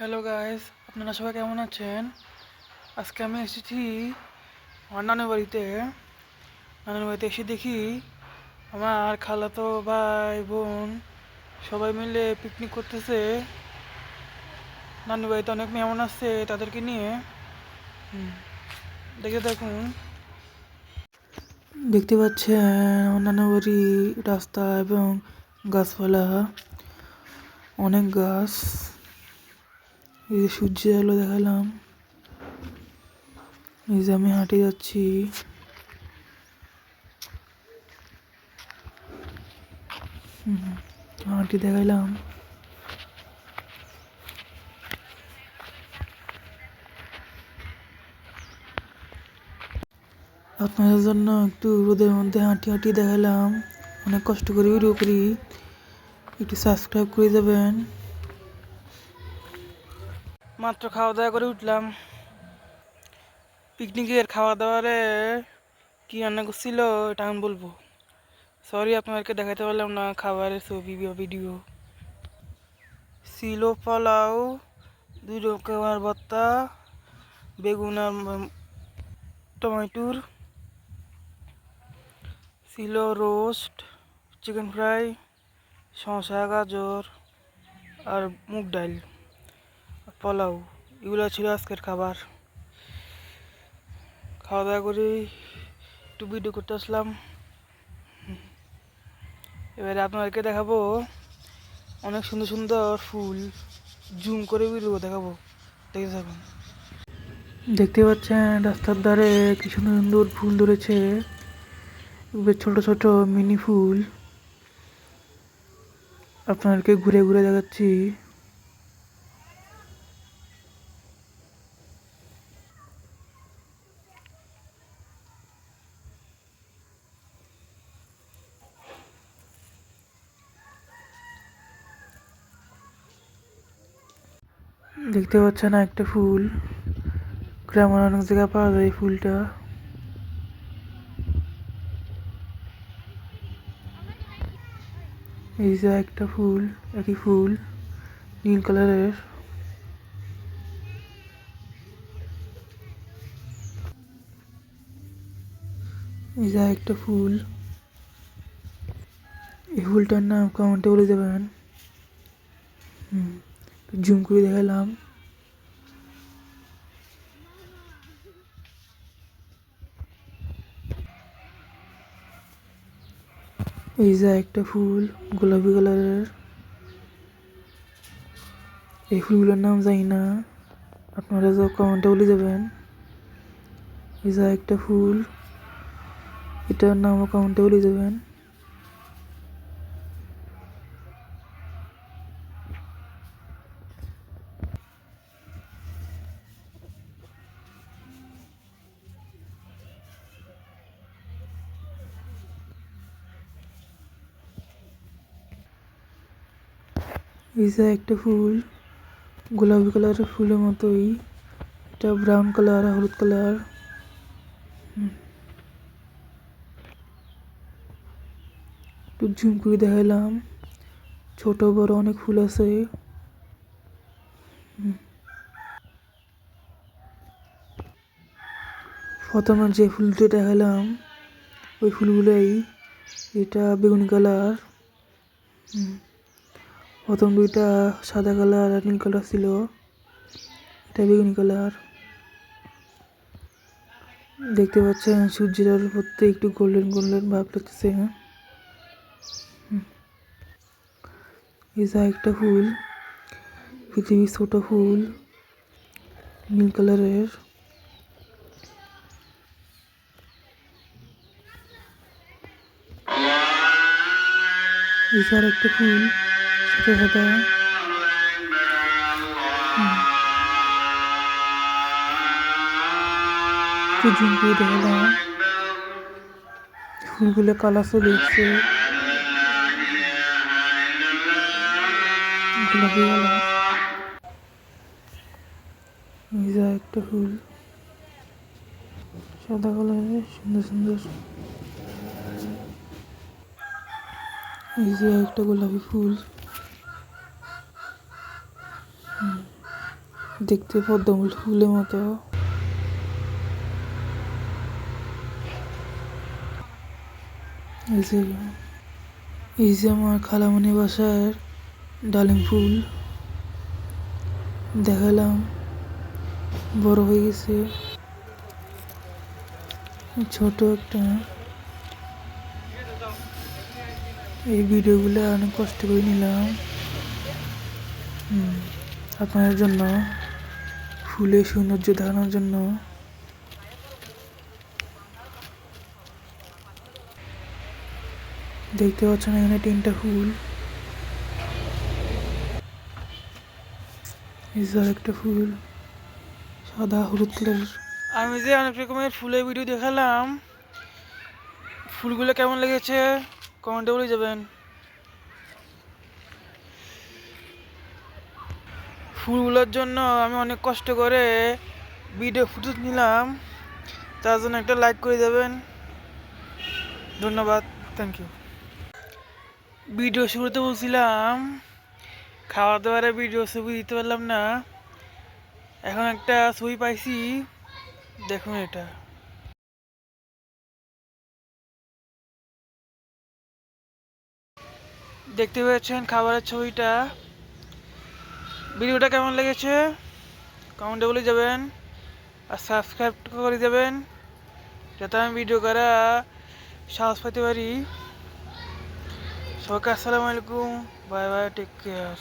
Hello guys আপনারা সবাই কেমন আছেন? আজকে আমি এসেছি আমার নানুর বাড়িতে। নানুর বাড়িতে এসে দেখি আমার খালাতো ভাই, বোন সবাই মিলে পিকনিক করতেছে। নানুর বাড়িতে অনেক মেহমান আসছে তাদেরকে নিয়ে। দেখে দেখুন। দেখতে পাচ্ছেন আমার নানুর বাড়ি রাস্তা এবং গাছপালা। অনেক গাছ। এই যে সূর্যের আলো দেখালাম। এই যে আমি হাঁটে যাচ্ছি। হাঁটি দেখাইলাম। আপনাদের জন্য একটু রোদের মধ্যে হাঁটি হাঁটি দেখালাম। অনেক কষ্ট করে ভিডিও করি। একটু সাবস্ক্রাইব করে দেবেন মাত্র খাওয়া দাওয়া করে উঠলাম। পিকনিকের খাওয়া দাওয়ারে কি রান্না করছিল এটা আমি বলব। সরি আপনাদেরকে দেখাতে পারলাম না খাবারের ছবি বা ভিডিও ছিল পোলাও, দুই রকমের ভর্তা, বেগুন আর টমেটোর। ছিল রোস্ট চিকেন ফ্রাই শসা, গাজর আর মুগ ডাল। পোলাও, এগুলো ছিল আজকের খাবার। খাওয়া দাওয়া করে একটু ভিডিও করতে আসলাম। এবারে আপনাদেরকে দেখাবো অনেক সুন্দর সুন্দর ফুল। জুম করে ভিডিও দেখাবো। দেখে থাকুন। দেখতে পাচ্ছেন রাস্তার ধারে কি সুন্দর সুন্দর ফুল ধরেছে। ছোট ছোট মিনি ফুল। আপনাদেরকে ঘুরে ঘুরে দেখাচ্ছি। দেখতে পাচ্ছেন একটা ফুল। গ্রামের অনেক জায়গায় পাওয়া যায় এই ফুলটা। এই যে একটা ফুল, একই ফুল, নীল কালারের। এই যে একটা ফুল। এই ফুলটার নাম কমেন্টে বলে দেবেন হুম। জুম করে দেখালাম। এই যে একটা ফুল, গোলাপি কালারের। এই ফুলগুলোর নাম জানি না। আপনারা যা কমেন্টে বলে দেবেন এই যে একটা ফুল, এটার নামও কমেন্টে বলে দেবেন এই যে একটা ফুল, গোলাপি কালারের ফুলের মতোই। এটা ব্রাউন কালার হলুদ কালার একটু ঝুম করে দেখালাম ছোট, বড় অনেক ফুল আছে। প্রথমে যে ফুলটা দেখালাম ওই ফুলগুলোই এটা বেগুনি কালার। হুম। প্রথম দুইটা সাদা কালার আর নীল কালার ছিল। এটা বেগুনি কালার। দেখতে পাচ্ছেন, সূর্যের আলোর প্রত্যেক একটু গোল্ডেন গোল্ডেন ভাব লাগতেছে হুম। এই যে একটা ফুল, পৃথিবীর ছোট ফুল, নীল কালারের। যে একটা ফুল। একটু জুম করে দেখালাম ফুলগুলো চলে এসছে গোলাপি যে একটা ফুল। সাদা কালারের সুন্দর সুন্দর। এই একটা গোলাপি ফুল। দেখতে পদ্মফুল ফুলের মতো। এই যে এই যে আমার খালামণি বাসার ডালিম ফুল। দেখালাম বড় হয়ে গেছে। ছোট একটা। এই ভিডিওগুলো অনেক কষ্ট করে নিলাম। হুম, আপনাদের জন্য, ফুলের সৌন্দর্য দেখানোর জন্য। দেখতে পাচ্ছেন এখানে তিনটা ফুল। একটা ফুল, সাদা, হলুদ কালার আমি যে অনেক রকমের ফুলের ভিডিও দেখালাম। ফুলগুলো কেমন লেগেছে? কমেন্টে বলে যাবেন। ফুলগুলোর জন্য আমি অনেক কষ্ট করে ভিডিও ফুটেজ নিলাম। তার জন্য একটা লাইক করে দেবেন। ধন্যবাদ থ্যাংক ইউ ভিডিও শুরুতে বলছিলাম খাওয়া দাওয়ার ভিডিও ছবি দিতে পারলাম না। এখন একটা ছবি পাইছি, দেখুন এটা। দেখতে পেয়েছেন খাবারের ছবিটা। ভিডিওটা কেমন লেগেছে? কমেন্টে বলে যাবেন আর সাবস্ক্রাইব করে দেবেন যাতে আমি ভিডিও করা সাহস পেতে পারি। সবাইকে আসসালামু আলাইকুম বাই বাই টেক কেয়ার